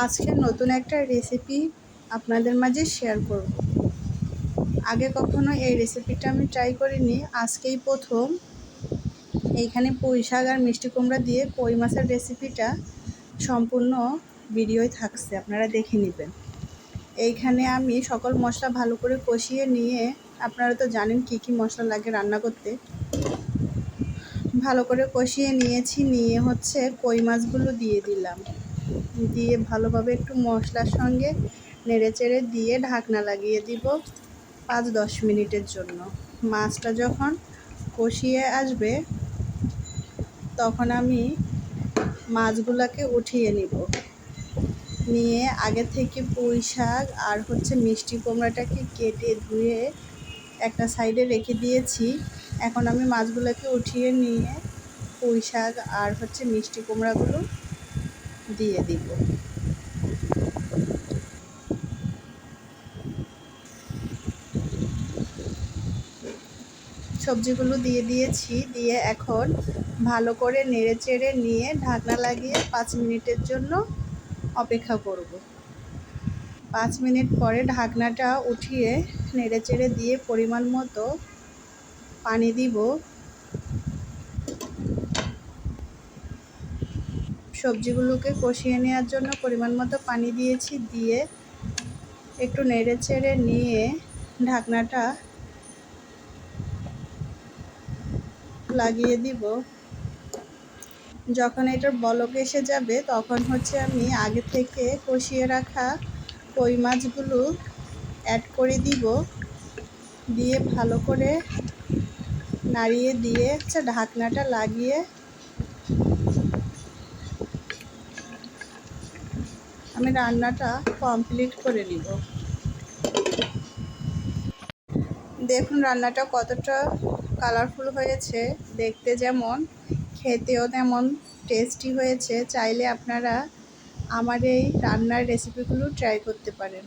আজকে নতুন একটা রেসিপি আপনাদের মাঝে শেয়ার করব। আগে কখনো এই রেসিপিটা আমি ট্রাই করিনি, আজকেই প্রথম। এইখানে পুঁই শাক আর মিষ্টি কুমড়া দিয়ে কই মাছের রেসিপিটা সম্পূর্ণ ভিডিওই থাকছে, আপনারা দেখে নেবেন। এইখানে আমি সকল মশলা ভালো করে কষিয়ে নিয়ে, আপনারা তো জানেন কি কি মশলা লাগে রান্না করতে। ভালো করে কষিয়ে নিয়েছি, নিয়ে হচ্ছে কই মাছগুলো দিয়ে দিলাম। দিয়ে ভালোভাবে একটু মশলার সঙ্গে নেড়ে চেড়ে দিয়ে ঢাকনা লাগিয়ে দিব পাঁচ দশ মিনিটের জন্য। মাছটা যখন কষিয়ে আসবে, তখন আমি মাছগুলোকে উঠিয়ে নিব। নিয়ে আগে থেকে পুঁই শাক আর হচ্ছে মিষ্টি কুমড়াটাকে কেটে ধুয়ে একটা সাইডে রেখে দিয়েছি। এখন আমি মাছগুলোকে উঠিয়ে নিয়ে পুঁই শাক আর হচ্ছে মিষ্টি কুমড়াগুলো দিয়ে দিব। সবজিগুলো দিয়ে দিয়েছি, দিয়ে এখন ভালো করে নেড়ে চেড়ে নিয়ে ঢাকনা লাগিয়ে পাঁচ মিনিটের জন্য অপেক্ষা করব। পাঁচ মিনিট পরে ঢাকনাটা উঠিয়ে নেড়ে চেড়ে দিয়ে পরিমাণ মতো পানি দিব। সবজিগুলোকে কষিয়ে নেওয়ার জন্য পরিমাণ মতো পানি দিয়েছি, দিয়ে একটু নেড়ে চেড়ে নিয়ে ঢাকনাটা লাগিয়ে দিব। যখন এটার বলক এসে যাবে, তখন হচ্ছে আমি আগে থেকে কষিয়ে রাখা কই মাছগুলো অ্যাড করে দিব, দিয়ে ভালো করে নাড়িয়ে দিয়ে হচ্ছে ঢাকনাটা লাগিয়ে আমি রান্নাটা কমপ্লিট করে নিব। দেখুন রান্নাটা কতটা কালারফুল হয়েছে, দেখতে যেমন, খেতেও তেমন টেস্টি হয়েছে। চাইলে আপনারা আমার এই রান্নার রেসিপিগুলো ট্রাই করতে পারেন।